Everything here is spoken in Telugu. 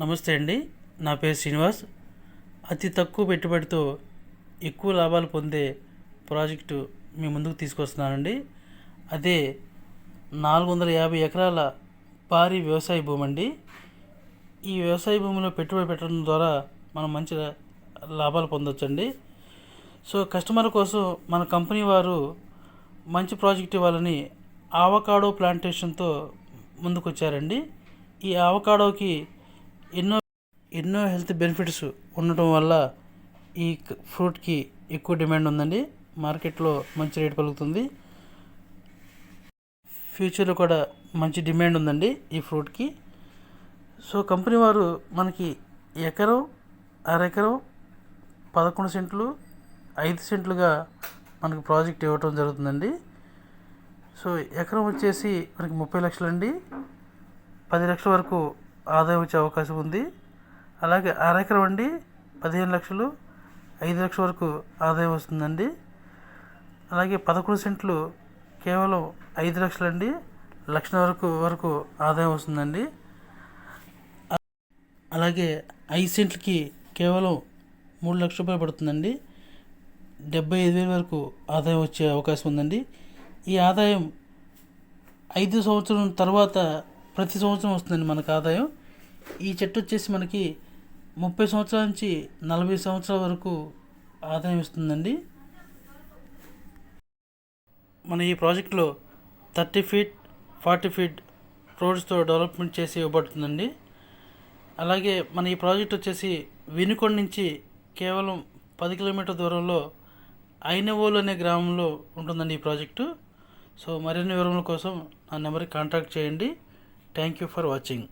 నమస్తే అండి. నా పేరు శ్రీనివాస్. అతి తక్కువ పెట్టుబడితో ఎక్కువ లాభాలు పొందే ప్రాజెక్టు మీ ముందుకు తీసుకొస్తున్నానండి. అదే నాలుగు వందల యాభై ఎకరాల భారీ వ్యవసాయ భూమి అండి ఈ వ్యవసాయ భూమిలో పెట్టుబడి పెట్టడం ద్వారా మనం మంచి లాభాలు పొందొచ్చండి. సో కస్టమర్ కోసం మన కంపెనీ వారు మంచి ప్రాజెక్ట్ ఇవ్వాలని ఆవకాడో ప్లాంటేషన్తో ముందుకొచ్చారండి. ఈ ఆవకాడోకి ఎన్నో ఎన్నో హెల్త్ బెనిఫిట్స్ ఉండటం వల్ల ఈ ఫ్రూట్కి ఎక్కువ డిమాండ్ ఉందండి. మార్కెట్లో మంచి రేటు పలుకుతుంది. ఫ్యూచర్లో కూడా మంచి డిమాండ్ ఉందండి ఈ ఫ్రూట్కి. సో కంపెనీ వారు మనకి ఎకరం అరెకరం పదకొండు సెంట్లు ఐదు సెంట్లుగా మనకి ప్రాజెక్ట్ ఇవ్వటం జరుగుతుందండి. సో ఎకరం వచ్చేసి మనకి ముప్పై లక్షలండి. పది లక్షల వరకు ఆదాయం వచ్చే అవకాశం ఉంది. అలాగే అరెకరం అండి పదిహేను లక్షలు ఐదు లక్షల వరకు ఆదాయం వస్తుందండి. అలాగే పదకొండు సెంట్లు కేవలం ఐదు లక్షలండి. లక్షల వరకు వరకు ఆదాయం వస్తుందండి. అలాగే ఐదు సెంట్లకి కేవలం మూడు లక్షల రూపాయలు పడుతుందండి. డెబ్బై ఐదు వేల వరకు ఆదాయం వచ్చే అవకాశం ఉందండి. ఈ ఆదాయం ఐదు సంవత్సరం తర్వాత ప్రతి సంవత్సరం వస్తుందండి మనకు ఆదాయం. ఈ చెట్టు వచ్చేసి మనకి ముప్పై సంవత్సరాల నుంచి నలభై సంవత్సరాల వరకు ఆదాయం ఇస్తుందండి. మన ఈ ప్రాజెక్ట్లో థర్టీ ఫీట్ ఫార్టీ ఫీట్ రోడ్స్తో డెవలప్మెంట్ చేసి ఇవ్వబడుతుందండి. అలాగే మన ఈ ప్రాజెక్ట్ వచ్చేసి వినుకొండ నుంచి కేవలం పది కిలోమీటర్ దూరంలో ఐనవోలు అనే గ్రామంలో ఉంటుందండి ఈ ప్రాజెక్టు. సో మరిన్ని వివరముల కోసం నా నెంబర్కి కాంటాక్ట్ చేయండి. Thank you for watching.